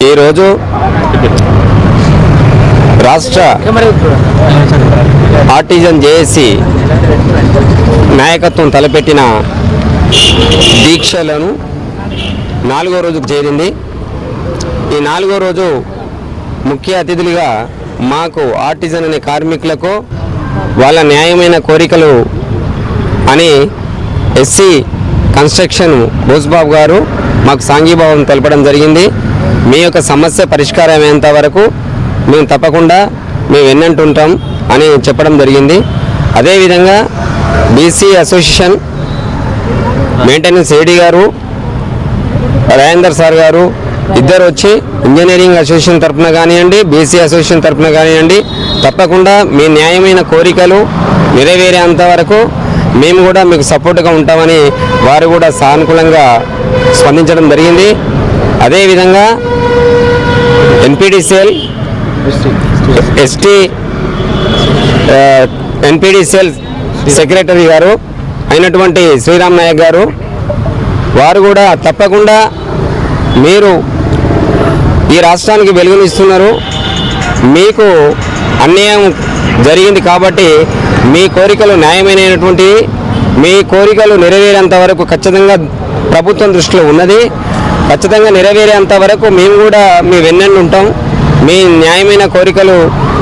ఈరోజు రాష్ట్ర artisan JAC నాయకత్వం తలపెట్టిన దీక్షలను నాలుగో రోజుకు చేరింది. ఈ నాలుగో రోజు ముఖ్య అతిథులుగా మాకు ఆర్టిజన్ అనే కార్మికులకు వాళ్ళ న్యాయమైన కోరికలు అని ఎస్సీ కన్స్ట్రక్షన్ బోస్బాబు గారు మాకు సాంఘీభావం తెలపడం జరిగింది. మీ యొక్క సమస్య పరిష్కారం అయ్యేంత వరకు మేము తప్పకుండా మేము ఎన్నంటుంటాం అని చెప్పడం జరిగింది. అదేవిధంగా బీసీ అసోసియేషన్ మెయింటెనెన్స్ ఏడీ గారు రాజేందర్ సార్ గారు ఇద్దరు వచ్చి ఇంజనీరింగ్ అసోసియేషన్ తరఫున కానివ్వండి బీసీ అసోసియేషన్ తరఫున కానివ్వండి తప్పకుండా మీ న్యాయమైన కోరికలు నెరవేరేంత వరకు మేము కూడా మీకు సపోర్ట్గా ఉంటామని వారు కూడా సానుకూలంగా స్పందించడం జరిగింది. అదేవిధంగా ఎన్పిడిసిఎల్ ఎస్టీ ఎన్పిడిసిఎల్ సెక్రటరీ గారు అయినటువంటి శ్రీరామ్ నాయక్ గారు వారు కూడా తప్పకుండా మీరు ఈ రాష్ట్రానికి వెలుగునిస్తున్నారు. మీకు అన్యాయం జరిగింది కాబట్టి మీ కోరికలు న్యాయమైనటువంటివి. మీ కోరికలు నెరవేరేంత వరకు ఖచ్చితంగా ప్రభుత్వం దృష్టిలో ఉన్నది. ఖచ్చితంగా నెరవేరేంత వరకు మేము కూడా మీ వెన్నెండు ఉంటాం. మీ న్యాయమైన కోరికలు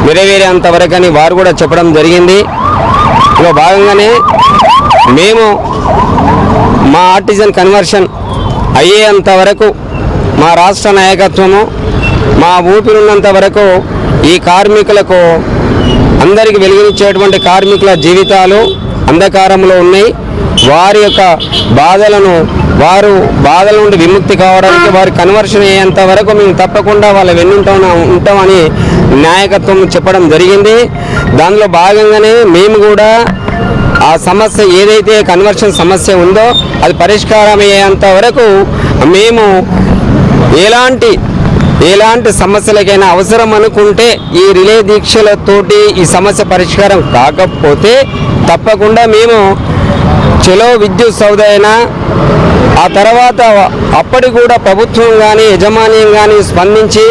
నెరవేరేంత వరకు అని వారు కూడా చెప్పడం జరిగింది. ఇలా భాగంగానే మేము మా ఆర్టిజన్ కన్వర్షన్ అయ్యేంత వరకు మా రాష్ట్ర నాయకత్వము మా ఊపిరున్నంత వరకు ఈ కార్మికులకు అందరికి వెలిగించేటువంటి కార్మికుల జీవితాలు అంధకారంలో ఉన్నాయి. వారి యొక్క బాధలను వారు బాధల నుండి విముక్తి కావడానికి వారి కన్వర్షన్ అయ్యేంత వరకు మేము తప్పకుండా వాళ్ళ వెన్నుంటాం ఉంటామని నాయకత్వం చెప్పడం జరిగింది. దానిలో భాగంగానే మేము కూడా ఆ సమస్య ఏదైతే కన్వర్షన్ సమస్య ఉందో అది పరిష్కారం అయ్యేంత వరకు మేము ఎలాంటి ఎలాంటి సమస్యలకైనా అవసరం అనుకుంటే ఈ రిలే దీక్షలతోటి ఈ సమస్య పరిష్కారం కాకపోతే తప్పకుండా మేము చెలో విద్యుత్ సౌద అయినా ఆ తర్వాత అప్పటి కూడా ప్రభుత్వం కానీ యజమాన్యం కానీ స్పందించి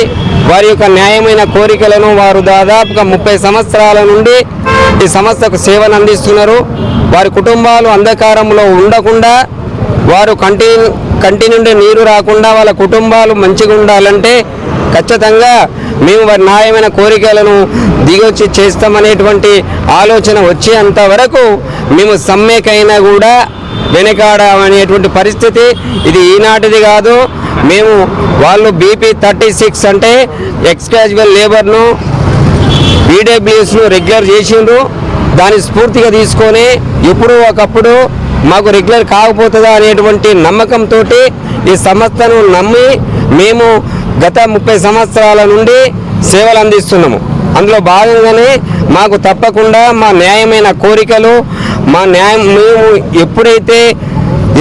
వారి యొక్క న్యాయమైన కోరికలను వారు దాదాపుగా ముప్పై సంవత్సరాల నుండి ఈ సంస్థకు సేవను అందిస్తున్నారు. వారి కుటుంబాలు అంధకారంలో ఉండకుండా వారు కంటి కంటి నుండి నీరు రాకుండా వాళ్ళ కుటుంబాలు మంచిగా ఉండాలంటే ఖచ్చితంగా మేము వారి న్యాయమైన కోరికలను దిగొచ్చి చేస్తామనేటువంటి ఆలోచన వచ్చేంత వరకు మేము సమ్మెకైనా కూడా వెనకాడమనేటువంటి పరిస్థితి ఇది ఈనాటిది కాదు. మేము వాళ్ళు బీపీ థర్టీ సిక్స్ అంటే ఎక్స్ క్యాజువల్ లేబర్ను బీడబ్ల్యూస్ను రెగ్యులర్ చేసిండ్రు. దాన్ని స్ఫూర్తిగా తీసుకొని ఎప్పుడూ ఒకప్పుడు మాకు రెగ్యులర్ కాకపోతుందా అనేటువంటి నమ్మకంతో ఈ సంస్థను నమ్మి మేము గత ముప్పై సంవత్సరాల నుండి సేవలు అందిస్తున్నాము. అందులో భాగంగానే మాకు తప్పకుండా మా న్యాయమైన కోరికలు మా న్యాయం మేము ఎప్పుడైతే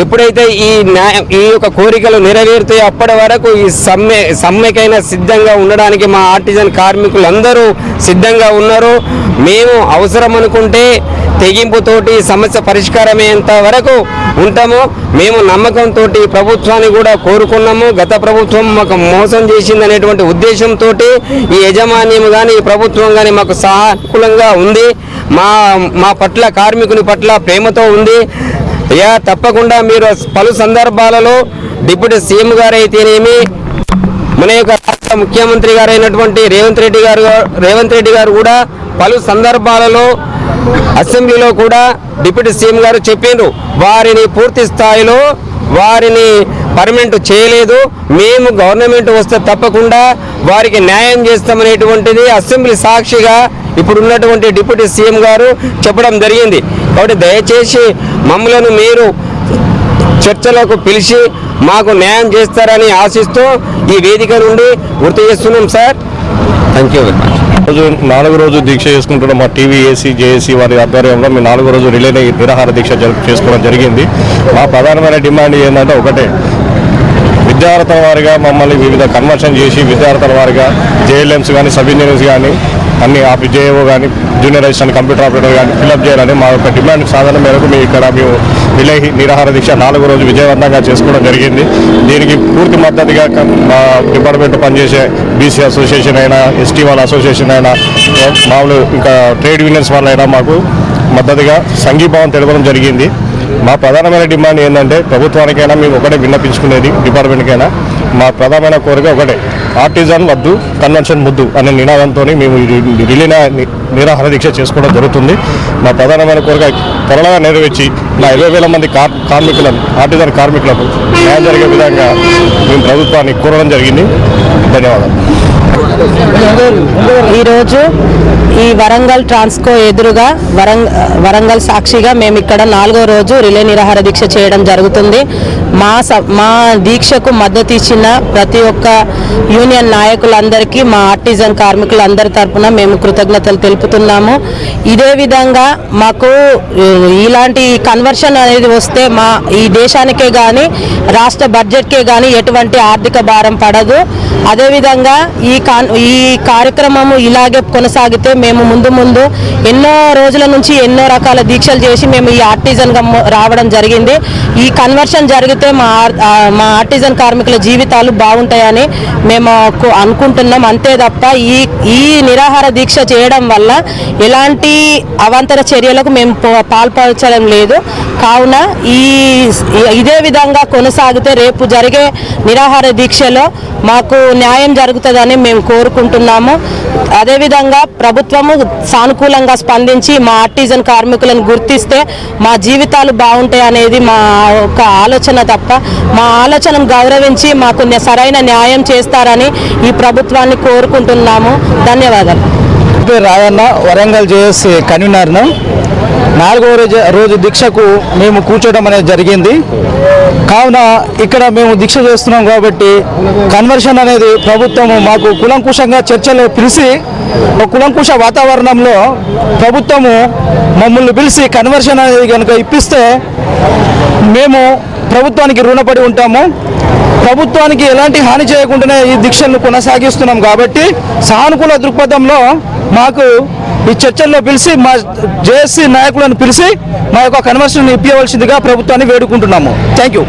ఎప్పుడైతే ఈ న్యాయం ఈ యొక్క కోరికలు నెరవేరుతాయో అప్పటి వరకు ఈ సమ్మె సమ్మెకైనా సిద్ధంగా ఉండడానికి మా ఆర్టిజన్ కార్మికులు అందరూ సిద్ధంగా ఉన్నారు. మేము అవసరం అనుకుంటే తెగింపుతోటి సమస్య పరిష్కారమయ్యేంత వరకు ఉంటాము. మేము నమ్మకంతో ప్రభుత్వాన్ని కూడా కోరుకున్నాము. గత ప్రభుత్వం మాకు మోసం చేసింది అనేటువంటి ఉద్దేశంతో ఈ యజమాన్యం కానీ ఈ ప్రభుత్వం కానీ మాకు సానుకూలంగా ఉంది. మా మా పట్ల కార్మికుని పట్ల ప్రేమతో ఉంది. అయ్యా తప్పకుండా మీరు పలు సందర్భాలలో డిప్యూటీ సీఎం గారు అయితేనేమి మన యొక్క రాష్ట్ర ముఖ్యమంత్రి గారైనటువంటి రేవంత్ రెడ్డి గారు రేవంత్ రెడ్డి గారు కూడా పలు సందర్భాలలో అసెంబ్లీలో కూడా డిప్యూటీ సీఎం గారు చెప్పిండ్రు. వారిని పూర్తి స్థాయిలో వారిని పర్మనెంట్ చేయలేదు. మేము గవర్నమెంట్ వస్తే తప్పకుండా వారికి న్యాయం చేస్తామనేటువంటిది అసెంబ్లీ సాక్షిగా ఇప్పుడు ఉన్నటువంటి డిప్యూటీ సీఎం గారు చెప్పడం జరిగింది. కాబట్టి దయచేసి మమ్మలను మీరు చర్చలకు పిలిచి మాకు న్యాయం చేస్తారని ఆశిస్తూ ఈ వేదిక నుండి గుర్తు చేస్తున్నాం sir. Thank you very much రోజు నాలుగు రోజు దీక్ష చేసుకుంటున్న మా టీవీ ఏసీ జేఏసీ వారి ఆధ్వర్యంలో మేము నాలుగు రోజు రిలే నిరాహార దీక్ష చేసుకోవడం జరిగింది. మా ప్రధానమైన డిమాండ్ ఏంటంటే ఒకటే విద్యార్థుల వారిగా మమ్మల్ని వివిధ కన్వర్షన్ చేసి విద్యార్థుల వారిగా జేఎల్ఎంస్ కానీ సబ్ ఇంజనీర్స్ కానీ అన్ని ఆఫీస్ జేఏఓ కానీ జూనియర్ అసిస్టెంట్ కంప్యూటర్ ఆపరేటర్ కానీ ఫిల్అప్ చేయాలని మా యొక్క డిమాండ్ సాధన మేరకు మేము ఇక్కడ మేము విలయ నిరాహార దీక్ష నాలుగో రోజు విజయవంతంగా చేసుకోవడం జరిగింది. దీనికి పూర్తి మద్దతుగా మా డిపార్ట్మెంట్ పనిచేసే బీసీ అసోసియేషన్ అయినా ఎస్టీ వాళ్ళ అసోసియేషన్ అయినా మామూలు ఇంకా ట్రేడ్ యూనియన్స్ వాళ్ళైనా మాకు మద్దతుగా సంఘీభావం తెలపడం జరిగింది. మా ప్రధానమైన డిమాండ్ ఏంటంటే ప్రభుత్వానికైనా మేము ఒకటే విన్నపించుకునేది డిపార్ట్మెంట్కైనా. మా ప్రధానమైన కోరిక ఒకటే ఆర్టిజన్ వద్దు కన్వెన్షన్ ముద్దు అనే నినాదంతో మేము రిలీన నిరాహార దీక్ష చేసుకోవడం జరుగుతుంది. మా ప్రధానమైన కోరిక త్వరగా నెరవేర్చి మా ఇరవై వేల మంది కార్ కార్మికులను ఆర్టిజన్ కార్మికులకు న్యాయం జరిగే విధంగా మేము ప్రభుత్వాన్ని కోరడం జరిగింది. ధన్యవాదాలు. ఈరోజు ఈ వరంగల్ ట్రాన్స్కో ఎదురుగా వరంగ వరంగల్ సాక్షిగా మేము ఇక్కడ నాలుగో రోజు రిలే నిరాహార దీక్ష చేయడం జరుగుతుంది. మా స మా దీక్షకు మద్దతు ఇచ్చిన ప్రతి ఒక్క యూనియన్ నాయకులందరికీ మా ఆర్టిజన్ కార్మికులందరి తరఫున మేము కృతజ్ఞతలు తెలుపుతున్నాము. ఇదే విధంగా మాకు ఇలాంటి కన్వర్షన్ అనేది వస్తే మా ఈ దేశానికే కానీ రాష్ట్ర బడ్జెట్కే కానీ ఎటువంటి ఆర్థిక భారం పడదు. అదేవిధంగా ఈ కాన్ ఈ కార్యక్రమము ఇలాగే కొనసాగితే మేము ముందు ముందు ఎన్నో రోజుల నుంచి ఎన్నో రకాల దీక్షలు చేసి మేము ఈ ఆర్టిజన్గా రావడం జరిగింది. ఈ కన్వర్షన్ జరిగితే మా మా ఆర్టిజన్ కార్మికుల జీవితాలు బాగుంటాయని మేము అనుకుంటున్నాం. అంతే తప్ప ఈ ఈ నిరాహార దీక్ష చేయడం వల్ల ఎలాంటి అవాంతర చర్యలకు మేము పాల్పరచడం లేదు. కావున ఈ ఇదే విధంగా కొనసాగితే రేపు జరిగే నిరాహార దీక్షలో మాకు న్యాయం జరుగుతుందని మేము కోరుకుంటున్నాము. అదేవిధంగా ప్రభుత్వము సానుకూలంగా స్పందించి మా ఆర్టిజన్ కార్మికులను గుర్తిస్తే మా జీవితాలు బాగుంటాయి అనేది మా ఒక ఆలోచన తప్ప మా ఆలోచనను గౌరవించి మాకు సరైన న్యాయం చేస్తారని ఈ ప్రభుత్వాన్ని కోరుకుంటున్నాము. ధన్యవాదాలు. రాయన్న వరంగల్ జేఎస్ కన్వీనర్ను. నాలుగవ రోజు రోజు దీక్షకు మేము కూర్చోవడం అనేది జరిగింది. కావున ఇక్కడ మేము దీక్ష చేస్తున్నాం కాబట్టి కన్వర్షన్ అనేది ప్రభుత్వము మాకు కులంకుశంగా చర్చలు పిలిచి ఒక కులంకుశ వాతావరణంలో ప్రభుత్వము మమ్మల్ని పిలిచి కన్వర్షన్ అనేది కనుక ఇప్పిస్తే మేము ప్రభుత్వానికి రుణపడి ఉంటాము. ప్రభుత్వానికి ఎలాంటి హాని చేయకుండానే ఈ దీక్షలను కొనసాగిస్తున్నాం కాబట్టి సానుకూల దృక్పథంలో మాకు ఈ చర్చల్లో పిలిచి మా జేఎస్సీ నాయకులను పిలిచి మా యొక్క కన్వర్షన్ ఇప్పించవలసిందిగా ప్రభుత్వాన్ని వేడుకుంటున్నాము. Thank you.